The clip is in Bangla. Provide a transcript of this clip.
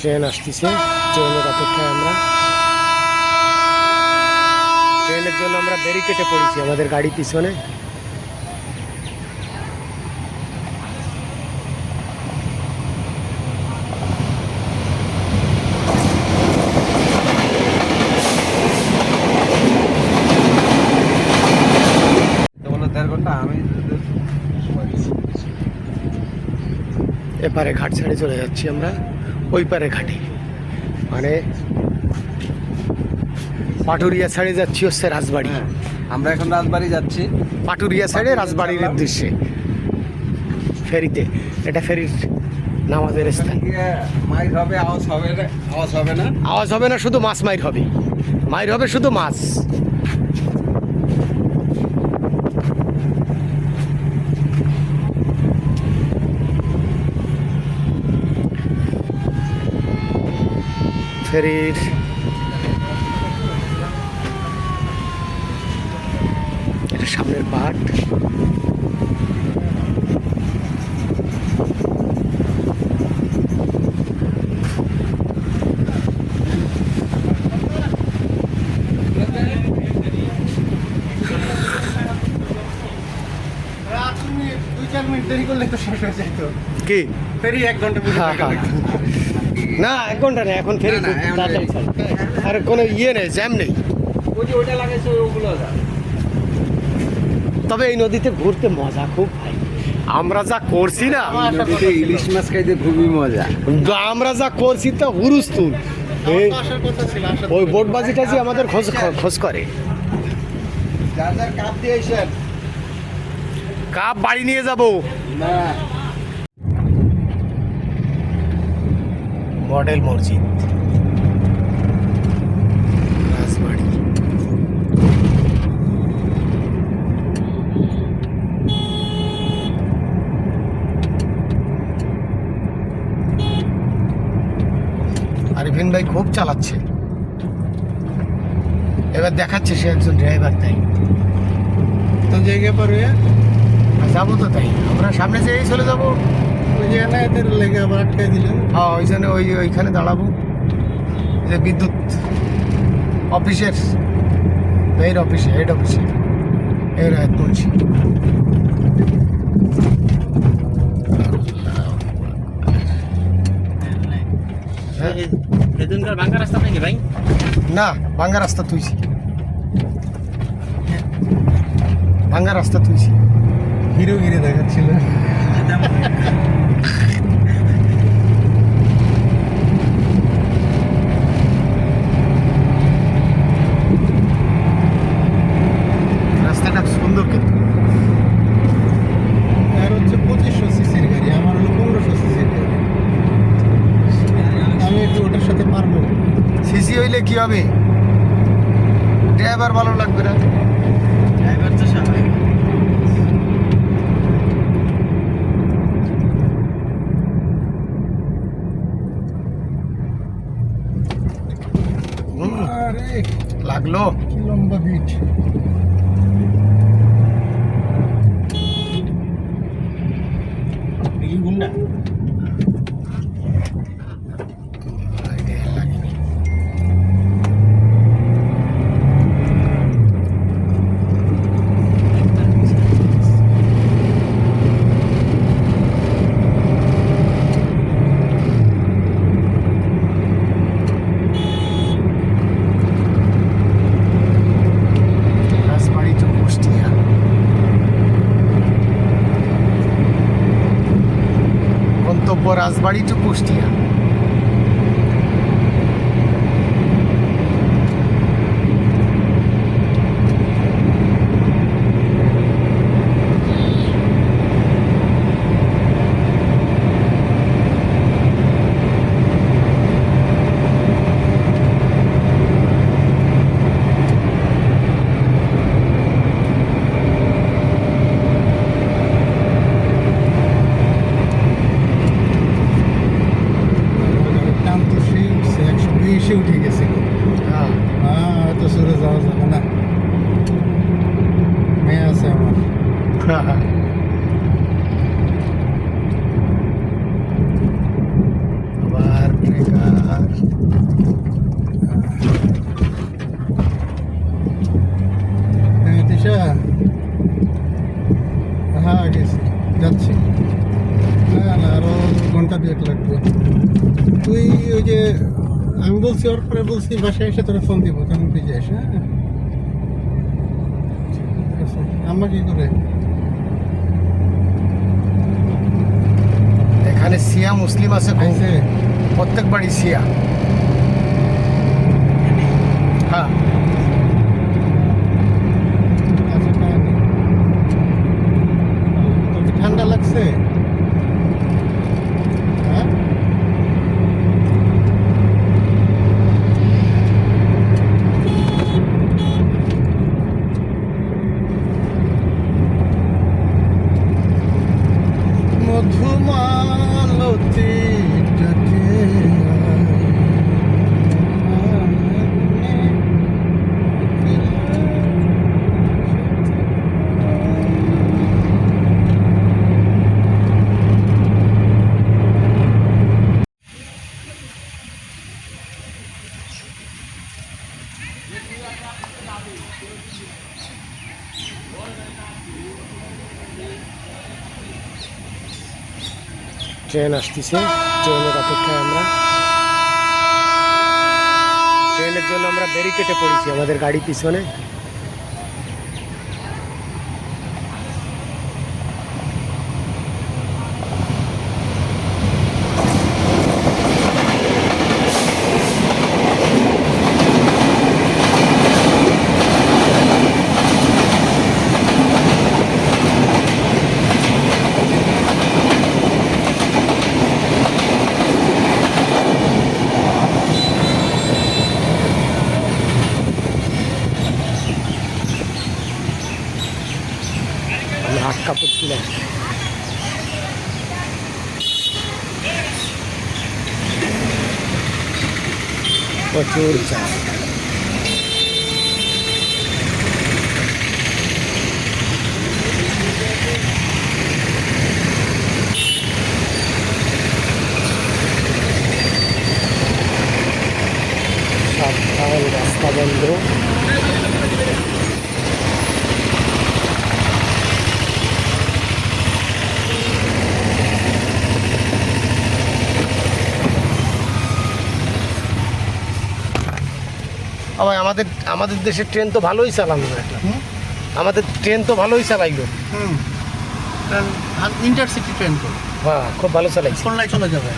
ট্রেন আসতেছে। ট্রেনের অপেক্ষায় আমরা। ট্রেনের জন্য আমরা ব্যারিকেটে পড়েছি আমাদের গাড়ি পিছনে। এপারে ঘাট ছেড়ে চলে যাচ্ছি আমরা। ওই পারে ঘাটে। মানে পাটুরিয়া ছাড়ে যাচ্ছি হচ্ছে রাজবাড়ি। হ্যাঁ, আমরা এখন রাজবাড়ি যাচ্ছি। পাটুরিয়া সাইডে রাজবাড়ির উদ্দেশ্যে। ফেরিতে। এটা ফেরির নামাজের স্থান। মাইর হবে আওয়াজ হবে না আওয়াজ হবে না। আওয়াজ হবে না শুধু মাছ মাইর হবে। মাইর হবে শুধু মাছ। ফেরির এটা সামনের পাট। দুই চার মিনিট দেরি করলে তো শেষ হয়ে যেত কি? ফেরি এক ঘণ্টা না এক ঘণ্টা নেই এখন ফেরি তাড়াতাড়ি ছাড়ে। আর কোনো ইয়ে নেই জ্যাম নেই। ওই যে ওইটা লাগাইছে ওগুলো তবে এই নদীতে ঘুরতে মজা খুব ভাই। আমরা যা করছি না নদীতে ইলিশ মাছ খাইতে খুবই মজা। আমরা যা করছি তা হুরুস্তুল কথা ওই বোটবাজিটা যে আমাদের খোঁজ খোঁজ করে। কাপ বাড়ি নিয়ে যাব। না। মডেল মসজিদ। রাজবাড়ি। আরিফিন ভাই খুব চালাচ্ছে। এবার দেখাচ্ছে সে একজন ড্রাইভার তাই। তো জায়গায় পারবে যাব তো তাই। আমরা সামনে যেয়েই চলে যাব। ওই যে এদের লেগে আবার আটকাই দিলেন হ্যাঁ ওই জন্য ওই ওইখানে দাঁড়াবো। যে বিদ্যুৎ অফিসের মেয়ের অফিসে হেড অফিসে এই রায়ত মুন্সি হ্যাঁ, এদিনকার বাঙ্কা রাস্তা নাকি ভাই না ভাঙ্গা রাস্তা তুইছি ভাঙ্গা রাস্তা তুইছি হিরো গিরে দেখাচ্ছিল রাস্তাটা সুন্দর কিন্তু আর হচ্ছে পঁচিশশো সিসির গাড়ি আমার হলো পনেরোশো সিসির গাড়ি আমি একটু ওটার সাথে পারব সিসি হইলে কি হবে? ড্রাইভার ভালো লাগবে না। ড্রাইভার তো স্বাভাবিক লাগল। কি লম্বা বিট এই গুন্ডা রাজবাড়ি টু কুষ্টিয়া গন্তব্য রাজবাড়ি টু কুষ্টিয়া। বিশে উঠে গেছিল হ্যাঁ হ্যাঁ হয়তো সরে যাওয়া যাবে না। মেয়ে আছে আমার। আবার ব্রেকার তুই ওই যে আমি বলছি ওর পরে বলছি বাসায় এসে তোরা ফোন দিব তখন তুই যাস হ্যাঁ? ঠিক কি করে? এখানে সিয়া মুসলিম আছে প্রত্যেক বাড়ি শিয়া হ্যাঁ আচ্ছা কাহিনী তোর কি ঠান্ডা লাগছে হ্যাঁ মধুমালতি ডাকে ট্রেন আসতেছে ট্রেনের অপেক্ষায় আমরা। ট্রেনের জন্য আমরা ব্যারিকেটে পড়েছি আমাদের গাড়ি পিছনে। আটকা পড়ছিলাম প্রচুর চাপ সাবধান রাস্তা বন্ধ আবার আমাদের আমাদের দেশের ট্রেন তো ভালোই চালানো একটা আমাদের ট্রেন তো ভালোই চালাইলো। হুম। ইন্টারসিটি ট্রেন তো। হ্যাঁ খুব ভালো চালাইছে। খুলনায় চলে যাবে।